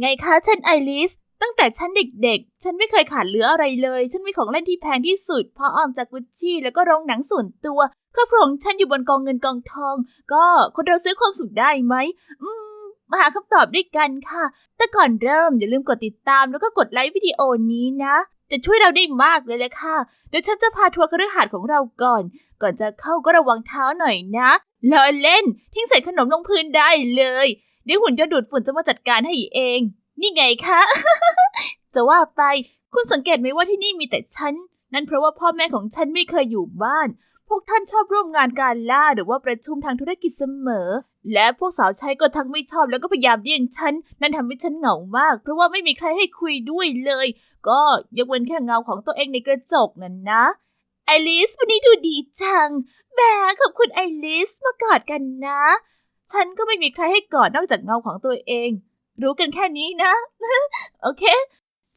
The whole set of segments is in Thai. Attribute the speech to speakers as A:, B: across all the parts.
A: ไงคะฉันไอริส ตั้งแต่ฉันเด็กๆ ฉันไม่เคยขาดเหลืออะไรเลย ฉันมีของเล่นที่แพงที่สุดพออ้อมจากกุชชี่ แล้วก็โรงหนังส่วนตัวครอบครัวของฉันอยู่บนกองเงินกองทอง ก็คนเราซื้อความสุขได้ไหม อืม มาหาคำตอบด้วยกันค่ะ แต่ก่อนเริ่มอย่าลืมกดติดตามแล้วก็กดไลค์วิดีโอนี้นะ จะช่วยเราได้มากเลยเลยค่ะ เดี๋ยวฉันจะพาทัวร์คฤหาสน์ของเราก่อน ก่อนจะเข้าก็ระวังเท้าหน่อยนะเลอเล่น ทิ้งเศษขนมลงพื้นได้เลย เดี๋ยวหุ่นยนต์ดูดฝุ่นจะมาจัดการให้เอง นี่ไงคะจะว่าไป คุณสังเกตไหมว่าที่นี่มีแต่ฉัน นั่นเพราะว่าพ่อแม่ของฉันไม่เคยอยู่บ้าน พวกท่านชอบร่วมงานการล่าหรือว่าประชุมทางธุรกิจเสมอ และพวกสาวใช้ก็ทั้งไม่ชอบแล้วก็พยายามเลี่ยงฉัน นั่นทำให้ฉันเหงามาก เพราะว่าไม่มีใครให้คุยด้วยเลย ก็ยกเว้นแค่เงาของตัวเองในกระจกนั่นนะไอริสวันนี้ดูดีจังแหมขอบคุณไอริสมากอดกันนะ ฉันก็ไม่มีใครให้กอดนอกจากเงาของตัวเอง รู้กันแค่นี้นะ โอเค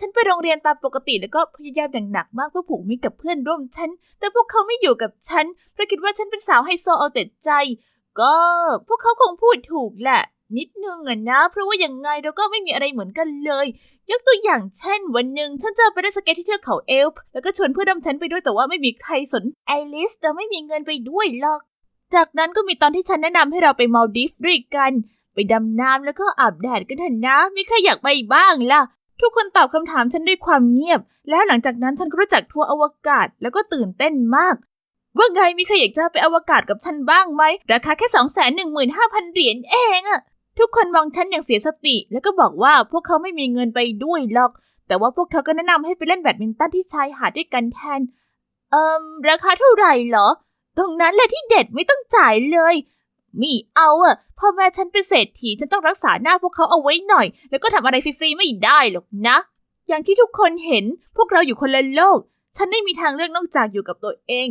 A: ฉันไปโรงเรียนตามปกติแล้วก็พยายามอย่างหนักมากเพื่อผูกมิตรกับเพื่อนร่วมชั้น แต่พวกเขาไม่อยู่กับฉันเพราะคิดว่าฉันเป็นสาวไฮโซเอาแต่ใจ ก็พวกเขาคงพูดถูกแหละ นิดนึงอะนะ เพราะว่าอย่างไงเราก็ไม่มีอะไรเหมือนกันเลย ยกตัวอย่างเช่น วันหนึ่งฉันจะไปเล่นสเก็ตที่เทือกเขาเอลป์แล้วก็ชวนเพื่อนร่วมชั้นไปด้วยแต่ว่าไม่มีใครสนไอริสเราไม่มีเงินไปด้วยหรอก จากนั้นก็มีตอนที่ฉันแนะนำให้เราไปมาลดิฟด้วยกัน ไปดำน้ำแล้วก็อาบแดดกันเถอะนะ มีใครอยากไปบ้างล่ะ ทุกคนตอบคำถามฉันด้วยความเงียบ แล้วหลังจากนั้นฉันก็รู้จักทัวร์อวกาศแล้วก็ตื่นเต้นมาก ว่าไงมีใครอยากจะไปอวกาศกับฉันบ้างไหม ราคาแค่สองแสนหนึ่งหมื่นห้าพันเหรียญเองอะทุกคนมองฉันอย่างเสียสติ แล้วก็บอกว่าพวกเขาไม่มีเงินไปด้วยหรอก แต่ว่าพวกเธอก็แนะนำให้ไปเล่นแบดมินตันที่ชายหาดด้วยกันแทน เอิมราคาเท่าไหร่เหรอ ตรงนั้นแหละที่เด็ดไม่ต้องจ่ายเลย มีเอาอะพ่อแม่ฉันเป็นเศรษฐีฉันต้องรักษาหน้าพวกเขาเอาไว้หน่อย แล้วก็ทำอะไรฟรีๆไม่ได้หรอกนะ อย่างที่ทุกคนเห็นพวกเราอยู่คนละโลก ฉันไม่มีทางเลือกนอกจากอยู่กับตัวเอง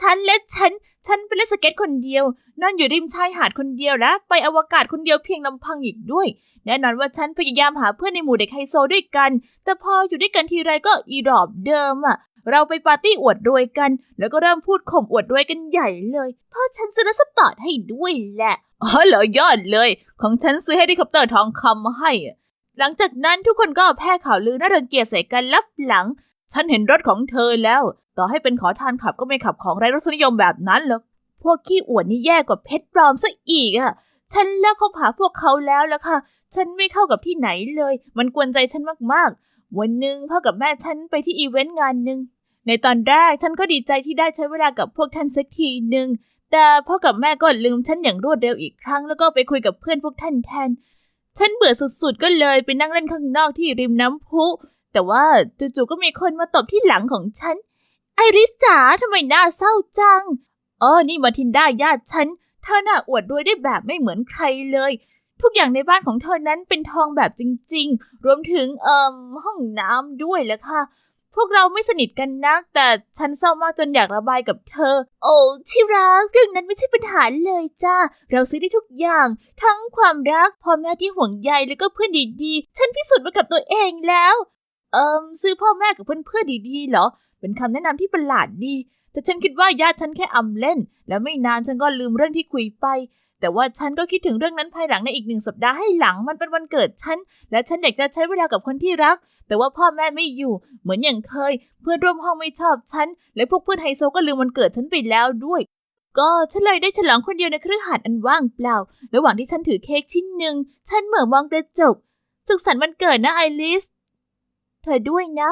A: ฉันและฉัน ฉันไปเล่นสเก็ตคนเดียวนอนอยู่ริมชายหาดคนเดียวและไปอวกาศคนเดียวเพียงลำพังอีกด้วย แน่นอนว่าฉันพยายามหาเพื่อนในหมู่เด็กไฮโซด้วยกัน แต่พออยู่ด้วยกันทีไรก็อีรอบเดิมอะ เราไปปาร์ตี้อวดรวยกัน แล้วก็เริ่มพูดข่มอวดรวยกันใหญ่เลยพ่อฉันซื้อรถสปอร์ตให้ด้วยแหละอ๋อเหรอยอดเลย ของฉันซื้อเฮลิคอปเตอร์ทองคำมาให้ หลังจากนั้นทุกคนก็แพร่ข่าวลือน่ารังเกียจใส่กันลับหลัง ฉันเห็นรถของเธอแล้ว ต่อให้เป็นขอทานขับก็ไม่ขับของไร้รสนิยมแบบนั้นหรอกพวกขี้อวดนี่แย่กว่าเพชรปลอมซะอีกอะฉันเลิกคบหาพวกเขาแล้วล่ะค่ะ ฉันไม่เข้ากับที่ไหนเลย มันกวนใจฉันมากๆ วันหนึ่งพ่อกับแม่ฉันไปที่อีเวนต์งานหนึ่ง ในตอนแรกฉันก็ดีใจที่ได้ใช้เวลากับพวกท่านสักทีหนึ่งแต่พ่อกับแม่ก็ลืมฉันอย่างรวดเร็วอีกครั้ง แล้วก็ไปคุยกับเพื่อนพวกท่านแทน ฉันเบื่อสุดๆก็เลยไปนั่งเล่นข้างนอกที่ริมน้ำพุ แต่ว่าจู่ๆก็มีคนมาตบที่หลังของฉัน ไอริสจ๋าทำไมหน้าเศร้าจังอ๋อนี่มาทินด้าญาติฉันเธอหน่ะอวดรวยได้แบบไม่เหมือนใครเลย ทุกอย่างในบ้านของเธอนั้นเป็นทองแบบจริง ๆ รวมถึงเอ่มห้องน้ำด้วยแหละค่ะ พวกเราไม่สนิทกันนัก แต่ฉันเศร้ามากจนอยากระบายกับเธอ โอ้ที่รัก เรื่องนั้นไม่ใช่ปัญหาเลยจ้า เราซื้อได้ทุกอย่าง ทั้งความรักพ่อแม่ที่ห่วงใยแล้วก็เพื่อนดีๆ ฉันพิสูจน์มากับตัวเองแล้ว เอิมซื้อพ่อแม่กับเพื่อนๆดีๆเหรอ เป็นคำแนะนำที่ประหลาดดี แต่ฉันคิดว่าญาติฉันแค่อำเล่น แล้วไม่นานฉันก็ลืมเรื่องที่คุยไป แต่ว่าฉันก็คิดถึงเรื่องนั้นภายหลังในอีกหนึ่งสัปดาห์ให้หลังมันเป็นวันเกิดฉัน และฉันอยากจะใช้เวลากับคนที่รัก แต่ว่าพ่อแม่ไม่อยู่ เหมือนอย่างเคย เพื่อนร่วมห้องไม่ชอบฉัน และพวกเพื่อนไฮโซก็ลืมวันเกิดฉันไปแล้วด้วย ก็ฉันเลยได้ฉลองคนเดียวในครือหาดอันว่างเปล่า ระหว่างที่ฉันถือเค้กชิ้นหนึ่ง ฉันเหม่อมองกระจก สุขสันต์วันเกิดนะไอริส เธอด้วยนะ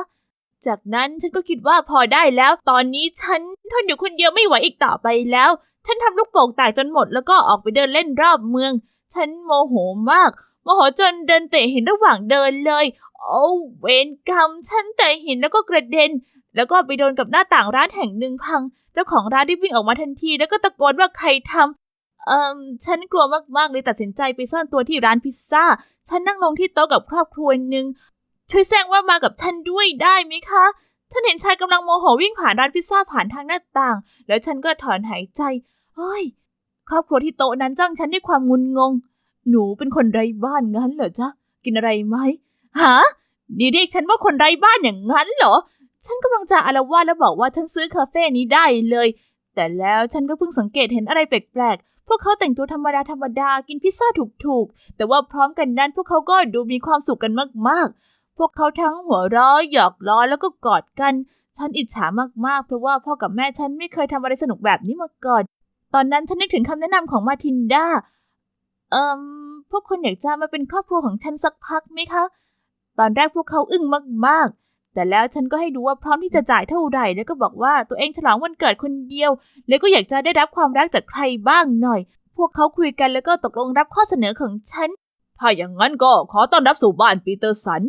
A: จากนั้นฉันก็คิดว่าพอได้แล้ว ตอนนี้ฉันทนอยู่คนเดียวไม่ไหวอีกต่อไปแล้ว ฉันทำลูกโป่งแตกจนหมดแล้วก็ออกไปเดินเล่นรอบเมือง ฉันโมโหมาก โมโหจนเดินเตะหินระหว่างเดินเลย โอ้เวรกรรม ฉันเตะหินแล้วก็กระเด็น แล้วก็ไปโดนกับหน้าต่างร้านแห่งหนึ่งพัง เจ้าของร้านได้วิ่งออกมาทันที แล้วก็ตะโกนว่าใครทำเอ่มฉันกลัวมากๆเลยตัดสินใจไปซ่อนตัวที่ร้านพิซซ่า ฉันนั่งลงที่โต๊ะกับครอบครัวหนึ่งช่วยแจ้งว่ามากับฉันด้วยได้ไหมคะฉันเห็นชายกำลังโมโหวิ่งผ่านร้านพิซซ่าผ่านทางหน้าต่าง แล้วฉันก็ถอนหายใจ เฮ้ย ครอบครัวที่โต๊ะนั้นจ้องฉันด้วยความงุนงง หนูเป็นคนไร้บ้านงั้นเหรอจ๊ะ กินอะไรไหมฮะนี่เรียกฉันว่าคนไร้บ้านอย่างนั้นเหรอ ฉันกำลังจะอารวาสแล้วบอกว่าฉันซื้อคาเฟ่นี้ได้เลย แต่แล้วฉันก็เพิ่งสังเกตเห็นอะไรแปลกๆ พวกเขาแต่งตัวธรรมดาธรรมดาๆกินพิซซ่าถูกๆ แต่ว่าพร้อมกันนั้นพวกเขาก็ดูมีความสุขกันมากๆ พวกเขาทั้งหัวเราะหยอกล้อแล้วก็กอดกัน ฉันอิจฉามากๆ เพราะว่าพ่อกับแม่ฉันไม่เคยทำอะไรสนุกแบบนี้มาก่อน ตอนนั้นฉันนึกถึงคำแนะนำของมาทินดา เอ่มพวกคุณอยากจะมาเป็นครอบครัวของฉันสักพักไหมคะ ตอนแรกพวกเขาอึ้งมากๆ แต่แล้วฉันก็ให้ดูว่าพร้อมที่จะจ่ายเท่าไหร่ แล้วก็บอกว่าตัวเองฉลองวันเกิดคนเดียว แล้วก็อยากจะได้รับความรักจากใครบ้างหน่อย พวกเขาคุยกันแล้วก็ตกลงรับข้อเสนอของฉัน ถ้าอย่างนั้นก็ขอต้อนรับสู่บ้านปีเตอร์สัน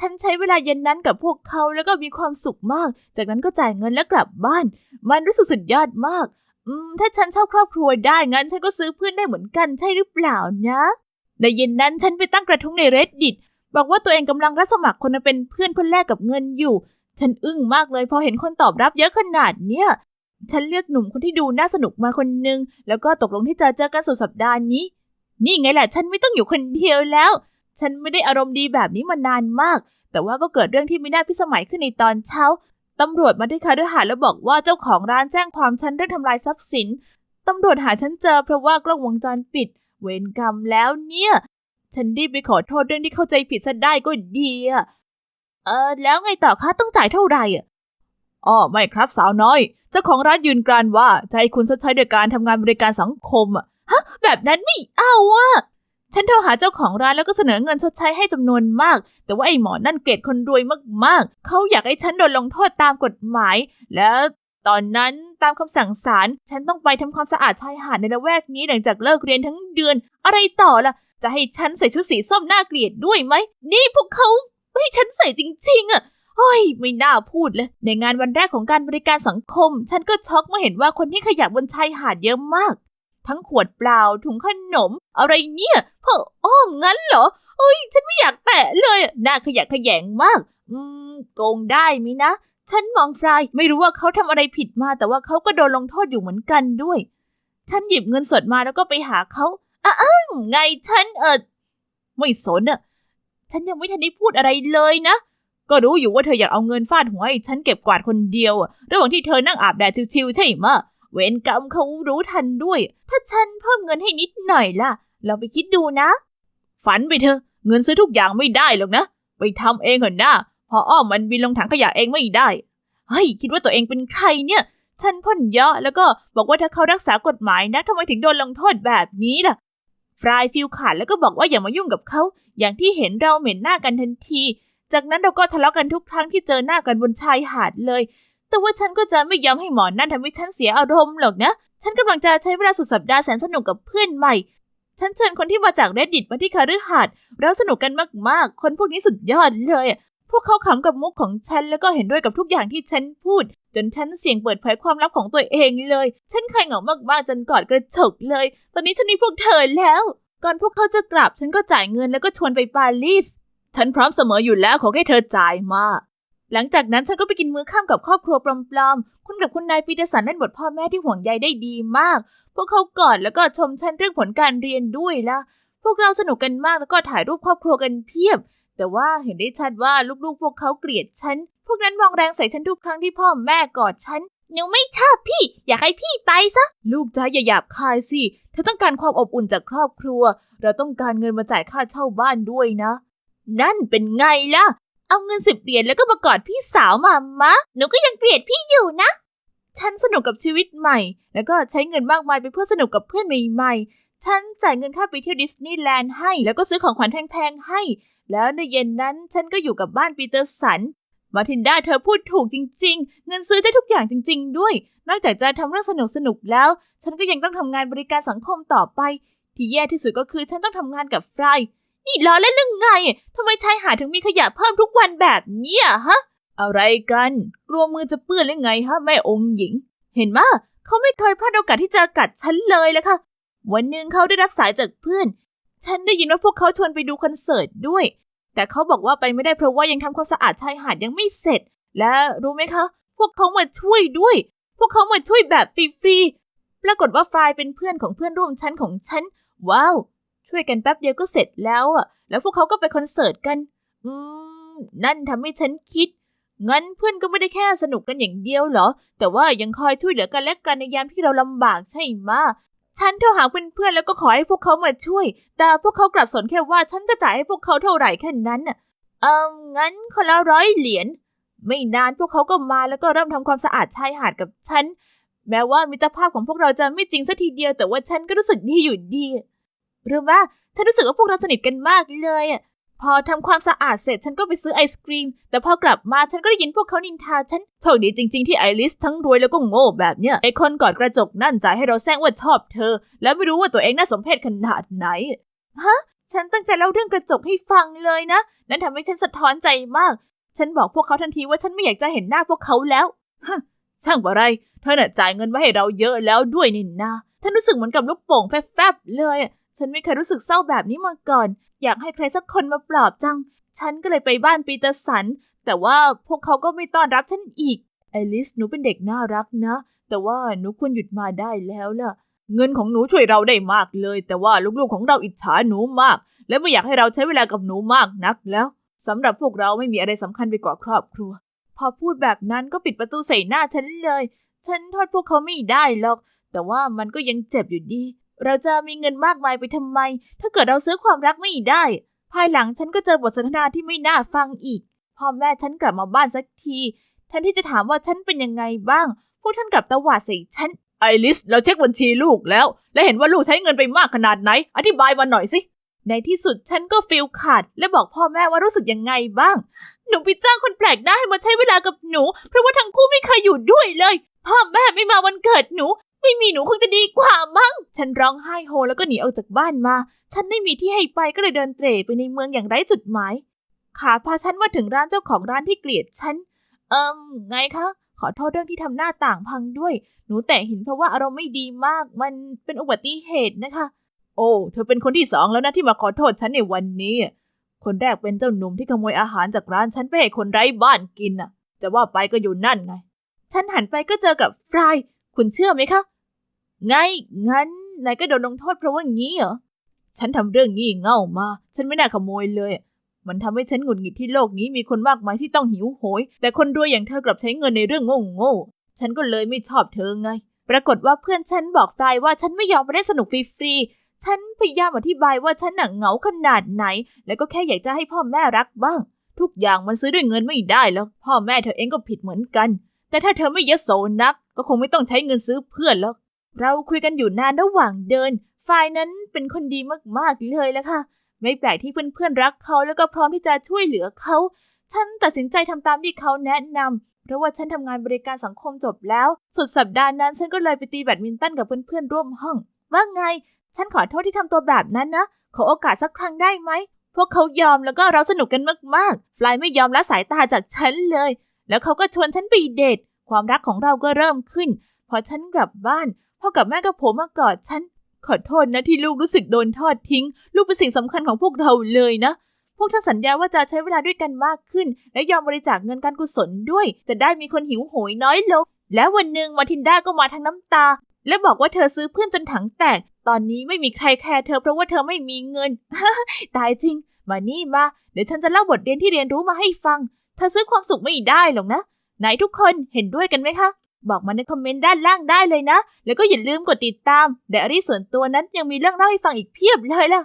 A: ฉันใช้เวลาเย็นนั้นกับพวกเขาแล้วก็มีความสุขมาก จากนั้นก็จ่ายเงินแล้วกลับบ้าน มันรู้สึกสุดยอดมาก อืม ถ้าฉันเช่าครอบครัวได้งั้นฉันก็ซื้อเพื่อนได้เหมือนกันใช่หรือเปล่านะ ในเย็นนั้นฉันไปตั้งกระทุ้งใน reddit บอกว่าตัวเองกำลังรับสมัครคนมาเป็นเพื่อนเพื่อแลกกับเงินอยู่ ฉันอึ้งมากเลยพอเห็นคนตอบรับเยอะขนาดเนี้ยฉันเลือกหนุ่มคนที่ดูน่าสนุกมาคนนึง แล้วก็ตกลงที่จะเจอกันสุดสัปดาห์นี้ นี่ไงแหละ ฉันไม่ต้องอยู่คนเดียวแล้ว ฉันไม่ได้อารมณ์ดีแบบนี้มานานมาก แต่ว่าก็เกิดเรื่องที่ไม่น่าพิสมัยขึ้นในตอนเช้า ตำรวจมาที่คาร์หาแล้วบอกว่าเจ้าของร้านแจ้งความฉันเรื่องทำลายทรัพย์สิน ตำรวจหาฉันเจอเพราะว่ากล้องวงจรปิด เวรกรรมแล้วเนี่ย ฉันรีบไปขอโทษเรื่องที่เข้าใจผิดซะได้ก็ดีอะเออแล้วไงต่อคะต้องจ่ายเท่าไหร่อะอ๋อไม่ครับสาวน้อย เจ้าของร้านยืนกรานว่าจะให้คุณชดใช้โดยการทำงานบริการสังคมอะฮะ แบบนั้นไม่เอาอะ ฉันโทรหาเจ้าของร้านแล้วก็เสนอเงินชดใช้ให้จำนวนมาก แต่ว่าไอ้หมอนั่นเกลียดคนรวยมากๆ เขาอยากให้ฉันโดนลงโทษตามกฎหมาย แล้วตอนนั้นตามคำสั่งศาลฉันต้องไปทำความสะอาดชายหาดในละแวกนี้หลังจากเลิกเรียนทั้งเดือน อะไรต่อล่ะ จะให้ฉันใส่ชุดสีส้มน่าเกลียดด้วยไหม นี่พวกเขาให้ฉันใส่จริงๆอะเฮ้ยไม่น่าพูดเลย ในงานวันแรกของการบริการสังคม ฉันก็ช็อกเมื่อเห็นว่าคนที่ขยะบนชายหาดเยอะมาก ทั้งขวดเปล่าถุงขนม อะไรเนี่ยพ่ออ้อมงั้นเหรอเอ้ย ฉันไม่อยากแตะเลยน่าขยะแขยงมาก อืมโกงได้มินะ ฉันมองฟรายไม่รู้ว่าเขาทำอะไรผิดมา แต่ว่าเขาก็โดนลงโทษอยู่เหมือนกันด้วย ฉันหยิบเงินสดมาแล้วก็ไปหาเขาอ้าวไงฉันเออไม่สนอะฉันยังไม่ทันได้พูดอะไรเลยนะ ก็รู้อยู่ว่าเธออยากเอาเงินฟาดหัวให้ฉันเก็บกวาดคนเดียวอะระหว่างที่เธอนั่งอาบแดดชิวๆใช่ไหม เวรกรรมเขารู้ทันด้วย ถ้าฉันเพิ่มเงินให้นิดหน่อยล่ะ เราไปคิดดูนะ ฝันไปเถอะเงินซื้อทุกอย่างไม่ได้หรอกนะ ไปทำเองเถอะนะพออ้อมมันบินลงถังขยะเองไม่ได้ เฮ้ย คิดว่าตัวเองเป็นใครเนี่ย ฉันพ่นเยอะแล้วก็บอกว่าถ้าเขารักษากฎหมายนะทำไมถึงโดนลงโทษแบบนี้ล่ะฟรายฟิลขาดแล้วก็บอกว่าอย่ามายุ่งกับเขา อย่างที่เห็นเราเหม็นหน้ากันทันที จากนั้นเราก็ทะเลาะกันทุกครั้งที่เจอหน้ากันบนชายหาดเลย แต่ว่าฉันก็จะไม่ยอมให้หมอนั่นทำให้ฉันเสียอารมณ์หรอกนะ ฉันกำลังจะใช้เวลาสุดสัปดาห์แสนสนุกกับเพื่อนใหม่ ฉันเชิญคนที่มาจาก reddit มาที่คาฤหาสน์เราสนุกกันมากๆ คนพวกนี้สุดยอดเลย พวกเขาขำกับมุกของฉันแล้วก็เห็นด้วยกับทุกอย่างที่ฉันพูด จนฉันเสี่ยงเปิดเผยความลับของตัวเองเลย ฉันเคยเหงามากๆจนกอดกระจกเลย ตอนนี้ฉันมีพวกเธอแล้ว ก่อนพวกเขาจะกลับฉันก็จ่ายเงินแล้วก็ชวนไปปารีสฉันพร้อมเสมออยู่แล้วขอแค่เธอจ่ายมา หลังจากนั้นฉันก็ไปกินมื้อค่ำกับครอบครัวปลอมๆ คุณกับคุณนายปีเตอร์สันเล่นบทพ่อแม่ที่ห่วงใยได้ดีมาก พวกเขากอดแล้วก็ชมฉันเรื่องผลการเรียนด้วยล่ะพวกเราสนุกกันมากแล้วก็ถ่ายรูปครอบครัวกันเพียบ แต่ว่าเห็นได้ชัดว่าลูกๆ พวกเขาเกลียดฉัน พวกนั้นมองแรงใส่ฉันทุกครั้งที่พ่อแม่กอดฉันหนูไม่ชอบพี่ อยากให้พี่ไปซะ ลูกจ้าอย่าหยาบคายสิ เธอต้องการความอบอุ่นจากครอบครัว เราต้องการเงินมาจ่ายค่าเช่าบ้านด้วยนะ นั่นเป็นไงล่ะ เอาเงินสิบเหรียญแล้วก็มากอดพี่สาวมามะ หนูก็ยังเกลียดพี่อยู่นะ ฉันสนุกกับชีวิตใหม่ แล้วก็ใช้เงินมากมายไปเพื่อสนุกกับเพื่อนใหม่ๆ ฉันจ่ายเงินค่าไปเที่ยวดิสนีย์แลนด์ให้ แล้วก็ซื้อของขวัญแพงๆให้ แล้วในเย็นนั้นฉันก็อยู่กับบ้านปีเตอร์สัน มาทินดาเธอพูดถูกจริง ๆ เงินซื้อได้ทุกอย่างจริง ๆ ด้วย นอกจากจะทำเรื่องสนุกๆแล้ว ฉันก็ยังต้องทำงานบริการสังคมต่อไป ที่แย่ที่สุดก็คือฉันต้องทำงานกับฟราย นี่ล้อเล่นเรื่องไงทำไมชายหาดถึงมีขยะเพิ่มทุกวันแบบเนี้ยฮะ อะไรกัน กลัวมือจะเปื้อนหรือไงฮะแม่องค์หญิง เห็นมะเขาไม่เคยพลาดโอกาสที่จะกัดฉันเลยเลยค่ะ วันหนึ่งเขาได้รับสายจากเพื่อน ฉันได้ยินว่าพวกเขาชวนไปดูคอนเสิร์ตด้วย แต่เขาบอกว่าไปไม่ได้เพราะว่ายังทำความสะอาดชายหาดยังไม่เสร็จ และรู้ไหมคะ พวกเขามาช่วยด้วย พวกเขามาช่วยแบบฟรีๆ ปรากฏว่าฟรายเป็นเพื่อนของเพื่อนร่วมชั้นของฉัน ว้าว ช่วยกันแป๊บเดียวก็เสร็จแล้วอะ แล้วพวกเขาก็ไปคอนเสิร์ตกัน อืม นั่นทำให้ฉันคิด งั้นเพื่อนก็ไม่ได้แค่สนุกกันอย่างเดียวเหรอ แต่ว่ายังคอยช่วยเหลือกันและกันในยามที่เราลำบากใช่ไหมฉันโทรหาเพื่อนๆแล้วก็ขอให้พวกเขามาช่วย แต่พวกเขากลับสนแค่ว่าฉันจะจ่ายให้พวกเขาเท่าไหร่แค่นั้นน่ะ เอิมงั้นคนละร้อยเหรียญ ไม่นานพวกเขาก็มาแล้วก็เริ่มทำความสะอาดชายหาดกับฉัน แม้ว่ามิตรภาพของพวกเราจะไม่จริงสัทีเดียว แต่ว่าฉันก็รู้สึกดีอยู่ดี หรู้ว่าฉันรู้สึกว่าพวกเราสนิทกันมากเลยอะพอทำความสะอาดเสร็จฉันก็ไปซื้อไอศกรีม แต่พอกลับมาฉันก็ได้ยินพวกเขานินทาฉันโชคดีจริงๆที่ไอริสทั้งรวยแล้วก็โง่แบบเนี้ยไอคนกอดกระจกนั่นจ่ายให้เราแซงว่าชอบเธอ แล้วไม่รู้ว่าตัวเองน่าสมเพชขนาดไหนฮะฉันตั้งใจเล่าเรื่องกระจกให้ฟังเลยนะ นั่นทำให้ฉันสะท้อนใจมาก ฉันบอกพวกเขาทันทีว่าฉันไม่อยากจะเห็นหน้าพวกเขาแล้วฮะช่างอะไร เธอน่ะจ่ายเงินมาให้เราเยอะแล้วด้วยนี่นาฉันรู้สึกเหมือนกับลูกโป่งแฟบๆเลยอะ ฉันไม่เคยรู้สึกเศร้าแบบนี้มาก่อน อยากให้ใครสักคนมาปลอบจัง ฉันก็เลยไปบ้านปีเตอร์สัน แต่ว่าพวกเขาก็ไม่ต้อนรับฉันอีก ไอริสหนูเป็นเด็กน่ารักนะ แต่ว่าหนูควรหยุดมาได้แล้วล่ะ เงินของหนูช่วยเราได้มากเลย แต่ว่าลูกๆของเราอิจฉาหนูมาก และไม่อยากให้เราใช้เวลากับหนูมากนักแล้วสำหรับพวกเราไม่มีอะไรสำคัญไปกว่าครอบครัว พอพูดแบบนั้นก็ปิดประตูใส่หน้าฉันเลย ฉันโทษพวกเขาไม่ได้หรอก แต่ว่ามันก็ยังเจ็บอยู่ดี เราจะมีเงินมากมายไปทำไม ถ้าเกิดเราซื้อความรักไม่ได้ ภายหลังฉันก็เจอบทสนทนาที่ไม่น่าฟังอีก พ่อแม่ฉันกลับมาบ้านสักทีแทนที่จะถามว่าฉันเป็นยังไงบ้าง พวกท่านกลับตวาดใส่ฉัน ไอริส เราเช็คบัญชีลูกแล้ว และเห็นว่าลูกใช้เงินไปมากขนาดไหน อธิบายมาหน่อยสิ ในที่สุดฉันก็ฟิลขาด และบอกพ่อแม่ว่ารู้สึกยังไงบ้าง หนูไปจ้างคนแปลกหน้าให้มาใช้เวลากับหนู เพราะว่าทั้งคู่ไม่เคยอยู่ด้วยเลย พ่อแม่ไม่มาวันเกิดหนู ไม่มีหนูคงจะดีกว่ามั้ง ฉันร้องไห้โฮแล้วก็หนีออกจากบ้านมา ฉันไม่มีที่ให้ไปก็เลยเดินเตร่ไปในเมืองอย่างไร้จุดหมาย ขาพาฉันมาถึงร้านเจ้าของร้านที่เกลียดฉัน เอิมไงคะ ขอโทษเรื่องที่ทำหน้าต่างพังด้วย หนูแต่เห็นเพราะว่าอารมณ์ไม่ดีมาก มันเป็นอุบัติเหตุนะคะ โอ้ เธอเป็นคนที่สองแล้วนะที่มาขอโทษฉันในวันนี้ คนแรกเป็นเจ้าหนุ่มที่ขโมยอาหารจากร้านฉันไปให้คนไร้บ้านกินน่ะจะว่าไปก็อยู่นั่นไง ฉันหันไปก็เจอกับฟรายคุณเชื่อไหมคะ ไงงั้นนายก็โดนลงโทษเพราะว่างี้เหรอ ฉันทำเรื่องงี้เง่ามา ฉันไม่น่าขโมยเลย มันทำให้ฉันหงุดหงิดที่โลกนี้มีคนมากมายที่ต้องหิวโหย แต่คนรวยอย่างเธอกลับใช้เงินในเรื่องโง่ๆ ฉันก็เลยไม่ชอบเธอไง ปรากฏว่าเพื่อนฉันบอกฟรายว่าฉันไม่ยอมไปเล่นสนุกฟรีๆ ฉันพยายามอธิบายว่าฉันหนังเหงาขนาดไหน แล้วก็แค่อยากจะให้พ่อแม่รักบ้าง ทุกอย่างมันซื้อด้วยเงินไม่ได้แล้ว พ่อแม่เธอเองก็ผิดเหมือนกัน แต่ถ้าเธอไม่ยโสนัก ก็คงไม่ต้องใช้เงินซื้อเพื่อนแล้ว เราคุยกันอยู่นานระหว่างเดิน ฝ่ายนั้นเป็นคนดีมากๆเลยละค่ะ ไม่แปลกที่เพื่อนๆรักเขาแล้วก็พร้อมที่จะช่วยเหลือเขา ฉันตัดสินใจทำตามที่เขาแนะนำเพราะว่าฉันทำงานบริการสังคมจบแล้ว สุดสัปดาห์นั้นฉันก็เลยไปตีแบดมินตันกับเพื่อนๆร่วมห้อง ว่าไง ฉันขอโทษที่ทำตัวแบบนั้นนะ ขอโอกาสสักครั้งได้ไหม พวกเขายอมแล้วก็เราสนุกกันมากๆ ฟลายไม่ยอมละสายตาจากฉันเลย แล้วเขาก็ชวนฉันไปเดท ความรักของเราก็เริ่มขึ้น พอฉันกลับบ้าน พ่อกับแม่ก็โผล่มากอดฉัน ขอโทษนะที่ลูกรู้สึกโดนทอดทิ้ง ลูกเป็นสิ่งสำคัญของพวกเราเลยนะ พวกฉันสัญญาว่าจะใช้เวลาด้วยกันมากขึ้น และยอมบริจาคเงินการกุศลด้วย จะได้มีคนหิวโหยน้อยลง แล้ววันหนึ่งมาทินด้าก็มาทั้งน้ำตา และบอกว่าเธอซื้อเพื่อนจนถังแตก ตอนนี้ไม่มีใครแคร์เธอเพราะว่าเธอไม่มีเงิน ตายจริง มานี่มา เดี๋ยวฉันจะเล่าบทเรียนที่เรียนรู้มาให้ฟัง เธอซื้อความสุขไม่ได้หรอกนะ ไหนทุกคนเห็นด้วยกันไหมคะ บอกมาในคอมเมนต์ด้านล่างได้เลยนะ แล้วก็อย่าลืมกดติดตามไดอารี่ส่วนตัวนั้นยังมีเรื่องเล่าให้ฟังอีกเพียบเลยล่ะ